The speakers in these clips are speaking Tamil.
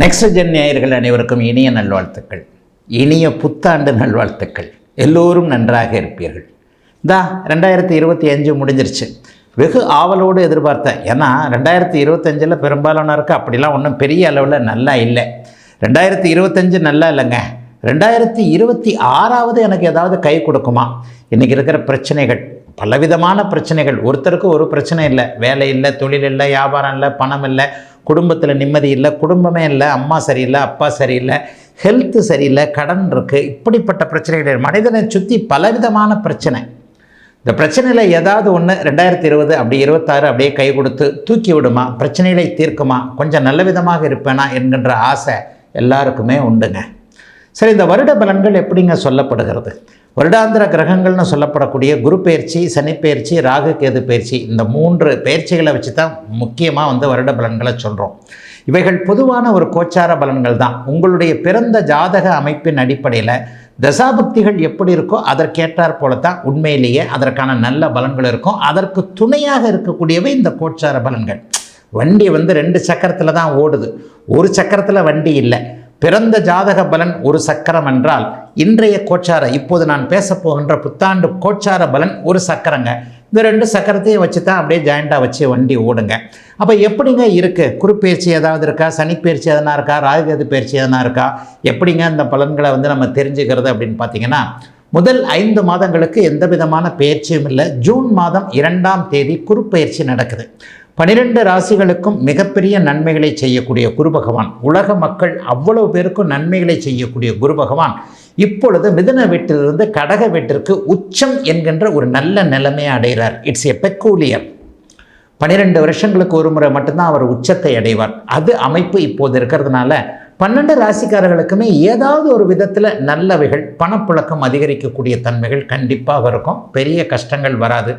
நெக்ஸ்ட் ஜென் நேயர்கள் அனைவருக்கும் இனிய நல்வாழ்த்துக்கள். இனிய புத்தாண்டு நல்வாழ்த்துக்கள். எல்லோரும் நன்றாக இருப்பீர்கள். இந்தா ரெண்டாயிரத்தி இருபத்தி அஞ்சு முடிஞ்சிருச்சு. வெகு ஆவலோடு எதிர்பார்த்தேன். ஏன்னா ரெண்டாயிரத்தி இருபத்தஞ்சில் பெரும்பாலானோருக்கு அப்படிலாம் ஒன்றும் பெரிய அளவில் நல்லா இல்லை. ரெண்டாயிரத்தி இருபத்தஞ்சு நல்லா இல்லைங்க. ரெண்டாயிரத்தி இருபத்தி ஆறாவது எனக்கு ஏதாவது கை கொடுக்குமா? இன்றைக்கி இருக்கிற பிரச்சனைகள். பலவிதமான பிரச்சனைகள். ஒருத்தருக்கு ஒரு பிரச்சனை இல்லை. வேலை இல்லை தொழில் இல்லை வியாபாரம் இல்லை பணம் இல்லை குடும்பத்தில் நிம்மதி இல்லை குடும்பமே இல்லை அம்மா சரியில்லை அப்பா சரியில்லை ஹெல்த்து சரியில்லை கடன் இருக்குது இப்படிப்பட்ட பிரச்சனைகள். மனிதனை சுற்றி பலவிதமான பிரச்சனை. இந்த பிரச்சனையில் ஏதாவது ஒன்று ரெண்டாயிரத்தி இருபது அப்படி இருபத்தாறு அப்படியே கை கொடுத்து தூக்கி விடுமா? பிரச்சனைகளை தீர்க்குமா? கொஞ்சம் நல்ல விதமாக இருப்பேனா? என்கின்ற ஆசை எல்லாருக்குமே உண்டுங்க. சரி இந்த வருட பலன்கள் எப்படிங்க சொல்லப்படுகிறது? வருடாந்திர கிரகங்கள்னு சொல்லப்படக்கூடிய குரு பயிற்சி சனி பயிற்சி ராகு கேது பயிற்சி இந்த மூன்று பயிற்சிகளை வச்சு தான் முக்கியமாக வந்து வருட பலன்களை சொல்கிறோம் இவைகள் பொதுவான ஒரு கோச்சார பலன்கள் தான். உங்களுடைய பிறந்த ஜாதக அமைப்பின் அடிப்படையில் தசாபக்திகள் எப்படி இருக்கோ அதற்கேற்றார் போல தான் உண்மையிலேயே அதற்கான நல்ல பலன்கள் இருக்கும். அதற்கு துணையாக இருக்கக்கூடியவை இந்த கோச்சார பலன்கள். வண்டி வந்து ரெண்டு சக்கரத்தில் தான் ஓடுது. ஒரு சக்கரத்தில் வண்டி இல்லை. பிறந்த ஜாதக பலன் ஒரு சக்கரம் என்றால் இன்றைய கோச்சார இப்போது நான் பேசப்போகின்ற புத்தாண்டு கோச்சார பலன் ஒரு சக்கரங்க. இந்த ரெண்டு சக்கரத்தையும் வச்சு தான் அப்படியே ஜாயிண்டாக வச்சு வண்டி ஓடுங்க. அப்போ எப்படிங்க இருக்குது குறுப்பெயர்ச்சி ஏதாவது இருக்கா? சனிப்பெயர்ச்சி எதனா இருக்கா? ராகுகேது பயிற்சி எதனா இருக்கா? எப்படிங்க அந்த பலன்களை வந்து நம்ம தெரிஞ்சுக்கிறது அப்படின்னு பார்த்தீங்கன்னா முதல் ஐந்து மாதங்களுக்கு எந்த விதமான பயிற்சியும் இல்லை. ஜூன் மாதம் இரண்டாம் தேதி குறுப்பெயர்ச்சி நடக்குது. பனிரெண்டு ராசிகளுக்கும் மிகப்பெரிய நன்மைகளை செய்யக்கூடிய குரு பகவான். உலக மக்கள் அவ்வளவு பேருக்கும் நன்மைகளை செய்யக்கூடிய குரு பகவான். இப்பொழுது மிதுன வீட்டிலிருந்து கடக வீட்டிற்கு உச்சம் என்கின்ற ஒரு நல்ல நிலைமையை அடைகிறார். இட்ஸ் எ பெக்கூலியர் பன்னிரெண்டு வருஷங்களுக்கு ஒரு முறை மட்டும்தான் அவர் உச்சத்தை அடைவார். அது அமைப்பு இப்போது இருக்கிறதுனால பன்னெண்டு ராசிக்காரர்களுக்குமே ஏதாவது ஒரு விதத்தில் நல்லவைகள் பணப்புழக்கம் அதிகரிக்கக்கூடிய தன்மைகள் கண்டிப்பாக இருக்கும். பெரிய கஷ்டங்கள் வராது.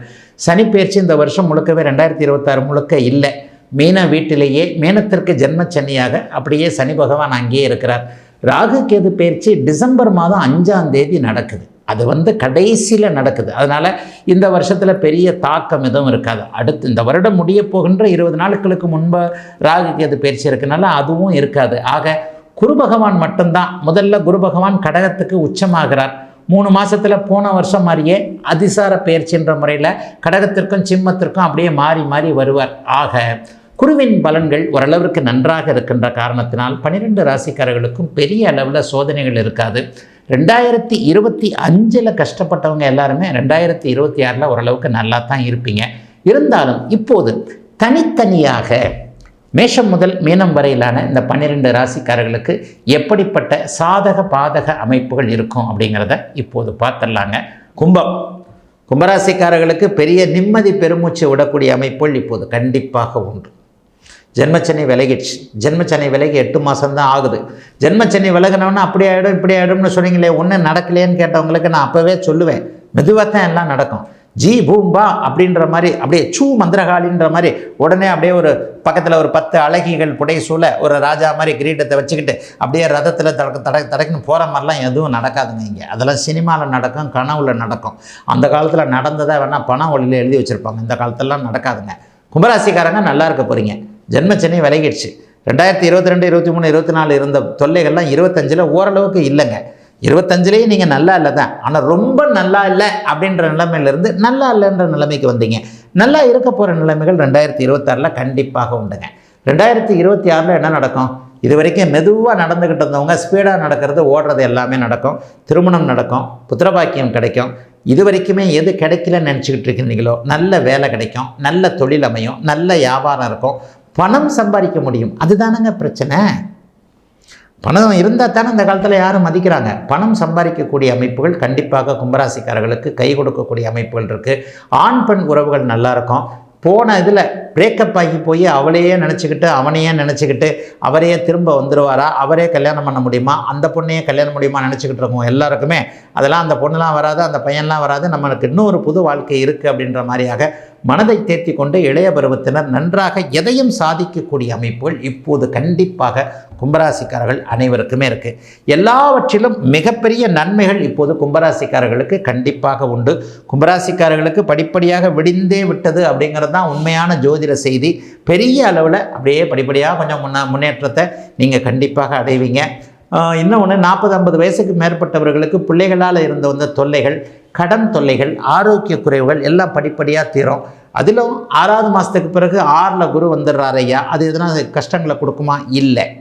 சனிப்பெயர்ச்சி இந்த வருஷம் முழுக்கவே ரெண்டாயிரத்தி இருபத்தாறு முழுக்க இல்லை. மீன வீட்டிலேயே மீனத்திற்கு ஜென்மச்சனியாக அப்படியே சனி பகவான் அங்கேயே இருக்கிறார். ராகு கேது பயிற்சி டிசம்பர் மாதம் அஞ்சாம் தேதி நடக்குது. அது வந்து கடைசியில் நடக்குது. அதனால் இந்த வருஷத்தில் பெரிய தாக்கம் எதுவும் இருக்காது. அடுத்து இந்த வருடம் முடிய போகின்ற இருபது நாட்களுக்கு முன்பு ராகுக்கு அது பயிற்சி இருக்கனால அதுவும் இருக்காது. ஆக குரு பகவான் மட்டும்தான். முதல்ல குரு பகவான் கடகத்துக்கு உச்சமாகிறார். மூணு மாதத்தில் போன வருஷம் மாதிரியே அதிசார பயிற்சின்ற முறையில் கடகத்திற்கும் சிம்மத்திற்கும் அப்படியே மாறி மாறி வருவார். ஆக குருவின் பலன்கள் ஓரளவிற்கு நன்றாக இருக்கின்ற காரணத்தினால் பன்னிரெண்டு ராசிக்காரர்களுக்கும் பெரிய அளவில் சோதனைகள் இருக்காது. ரெண்டாயிரத்தி இருபத்தி அஞ்சில் கஷ்டப்பட்டவங்க எல்லாருமே ரெண்டாயிரத்தி இருபத்தி ஆறில் ஓரளவுக்கு நல்லா தான் இருப்பீங்க. இருந்தாலும் இப்போது தனித்தனியாக மேஷம் முதல் மீனம் வரையிலான இந்த பன்னிரெண்டு ராசிக்காரர்களுக்கு எப்படிப்பட்ட சாதக பாதக அமைப்புகள் இருக்கும் அப்படிங்கிறத இப்போது பார்த்துடலாங்க. கும்பம். கும்பராசிக்காரர்களுக்கு பெரிய நிம்மதி பெருமூச்சு விடக்கூடிய அமைப்புகள் இப்போது கண்டிப்பாக உண்டு. ஜென்மச்சனி விலகிடுச்சு. ஜென்மச்சனி விலகி எட்டு மாதம்தான் ஆகுது. ஜென்மச்சனி விலகினோன்னா அப்படி ஆகிடும் இப்படி ஆகிடும்னு சொன்னீங்களே ஒன்றும் நடக்கலையேன்னு கேட்டவங்களுக்கு நான் அப்போவே சொல்லுவேன். மெதுவாக தான் எல்லாம் நடக்கும். ஜி பூம்பா அப்படின்ற மாதிரி அப்படியே சூ மந்திரகாலின்ற மாதிரி உடனே அப்படியே ஒரு பக்கத்தில் ஒரு பத்து அழகிகள் புடை சூழ ஒரு ராஜா மாதிரி கிரீடத்தை வச்சுக்கிட்டு அப்படியே ரதத்தில் தடக்கு தட தடக்குன்னு போகிற மாதிரிலாம் எதுவும் நடக்காதுங்க இங்கே. அதெல்லாம் சினிமாவில் நடக்கும் கனவுல நடக்கும். அந்த காலத்தில் நடந்ததை வேணால் பணம் ஒளியில் எழுதி வச்சுருப்பாங்க. இந்த காலத்திலலாம் நடக்காதுங்க. கும்பராசிக்காரங்க நல்லா இருக்க போகிறீங்க ஜென்மச்சனி விலகிடுச்சு. ரெண்டாயிரத்தி இருபத்தி ரெண்டு இருபத்தி மூணு இருபத்தி நாலு இருந்த தொல்லைகள்லாம் இருபத்தஞ்சில் ஓரளவுக்கு இல்லைங்க. இருபத்தஞ்சிலேயே நீங்கள் நல்லா இல்லை தான் ஆனால் ரொம்ப நல்லா இல்லை அப்படின்ற நிலைமையிலேருந்து நல்லா இல்லைன்ற நிலைமைக்கு வந்தீங்க. நல்லா இருக்க போகிற நிலைமைகள் ரெண்டாயிரத்தி இருபத்தாறில் கண்டிப்பாக உண்டுங்க. ரெண்டாயிரத்தி இருபத்தி ஆறில் என்ன நடக்கும்? இது வரைக்கும் மெதுவாக நடந்துக்கிட்டு இருந்தவங்க ஸ்பீடாக நடக்கிறது ஓடுறது எல்லாமே நடக்கும். திருமணம் நடக்கும் புத்திரபாக்கியம் கிடைக்கும். இது வரைக்குமே எது கிடைக்கலன்னு நினச்சிக்கிட்டு இருக்கிறீங்களோ நல்ல வேலை கிடைக்கும் நல்ல தொழில் அமையும் நல்ல வியாபாரம் இருக்கும். பணம் சம்பாதிக்க முடியும். அதுதானங்க பிரச்சனை. பணம் இருந்தால் தானே இந்த காலத்தில் யாரும் மதிக்கிறாங்க. பணம் சம்பாதிக்கக்கூடிய அமைப்புகள் கண்டிப்பாக கும்பராசிக்காரர்களுக்கு கை கொடுக்கக்கூடிய அமைப்புகள் இருக்குது ஆண் பெண் உறவுகள் நல்லாயிருக்கும். போன இதில் பிரேக்கப் ஆகி போய் அவளையே நினச்சிக்கிட்டு அவனையே நினச்சிக்கிட்டு அவரையே திரும்ப வந்துடுவாரா அவரே கல்யாணம் பண்ண முடியுமா? அந்த பொண்ணையே கல்யாணம் முடியுமா நினச்சிக்கிட்டு இருக்கோம் எல்லாருக்குமே. அதெல்லாம் அந்த பொண்ணுலாம் வராது அந்த பையன்லாம் வராது. நம்மளுக்கு இன்னும் ஒரு புது வாழ்க்கை இருக்குது அப்படின்ற மாதிரியாக மனதை தேர்த்தி கொண்டு இளைய பருவத்தினர் நன்றாக எதையும் சாதிக்கக்கூடிய அமைப்புகள் இப்போது கண்டிப்பாக கும்பராசிக்காரர்கள் அனைவருக்குமே இருக்குது எல்லாவற்றிலும் மிகப்பெரிய நன்மைகள் இப்போது கும்பராசிக்காரர்களுக்கு கண்டிப்பாக உண்டு. கும்பராசிக்காரர்களுக்கு படிப்படியாக விடிந்தே விட்டது அப்படிங்கிறது தான் உண்மையான ஜோதிட செய்தி. பெரிய அளவில் அப்படியே படிப்படியாக கொஞ்சம் முன்ன முன்னேற்றத்தை நீங்கள் கண்டிப்பாக அடைவீங்க. இன்னொன்று நாற்பது ஐம்பது வயசுக்கு மேற்பட்டவர்களுக்கு பிள்ளைகளால் இருந்த வந்த தொல்லைகள் கடன் தொல்லைகள் ஆரோக்கிய குறைவுகள் எல்லாம் படிப்படியாக தீரும். அதிலும் ஆறாவது மாதத்துக்கு பிறகு ஆறில் குரு வந்துடுறாரு ஐயா. அது எதனா கஷ்டங்களை கொடுக்குமா? இல்லை.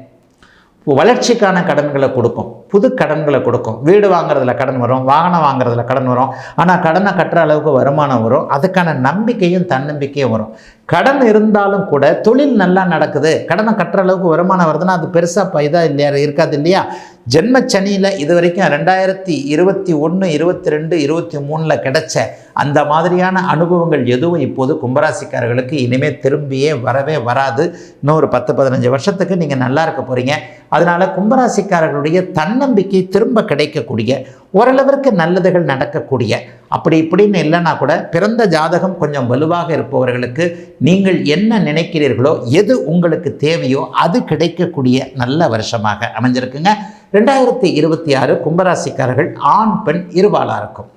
வளர்ச்சிக்கான கடன்களை கொடுக்கும். புது கடன்களை கொடுக்கும். வீடு வாங்குறதுல கடன் வரும் வாகனம் வாங்குறதுல கடன் வரும். ஆனால் கடனை கட்டுற அளவுக்கு வருமானம் வரும். அதுக்கான நம்பிக்கையும் தன்னம்பிக்கையும் வரும். கடன் இருந்தாலும் கூட தொழில் நல்லா நடக்குது. கடனை கட்டுற அளவுக்கு வருமானம் வருதுன்னா அது பெருசாக இதாக இல்லையா இருக்காது இல்லையா? ஜென்மச்சனியில் இது வரைக்கும் ரெண்டாயிரத்தி இருபத்தி ஒன்று இருபத்தி ரெண்டு இருபத்தி மூணில் கிடைச்ச அந்த மாதிரியான அனுபவங்கள் எதுவும் இப்போது கும்பராசிக்காரர்களுக்கு இனிமேல் திரும்பியே வரவே வராது. இன்னும் ஒரு பத்து பதினஞ்சு வருஷத்துக்கு நீங்கள் நல்லா இருக்க போகிறீங்க அதனால் கும்பராசிக்காரர்களுடைய தன்னம்பிக்கை திரும்ப கிடைக்கக்கூடிய ஓரளவிற்கு நல்லதுகள் நடக்கக்கூடிய அப்படி இப்படின்னு இல்லைன்னா கூட பிறந்த ஜாதகம் கொஞ்சம் வலுவாக இருப்பவர்களுக்கு நீங்கள் என்ன நினைக்கிறீர்களோ எது உங்களுக்கு தேவையோ அது கிடைக்கக்கூடிய நல்ல வருஷமாக அமைஞ்சிருக்குங்க. ரெண்டாயிரத்தி இருபத்தி ஆறு கும்பராசிக்காரர்கள் ஆண் பெண் இருபாலாக இருக்கும்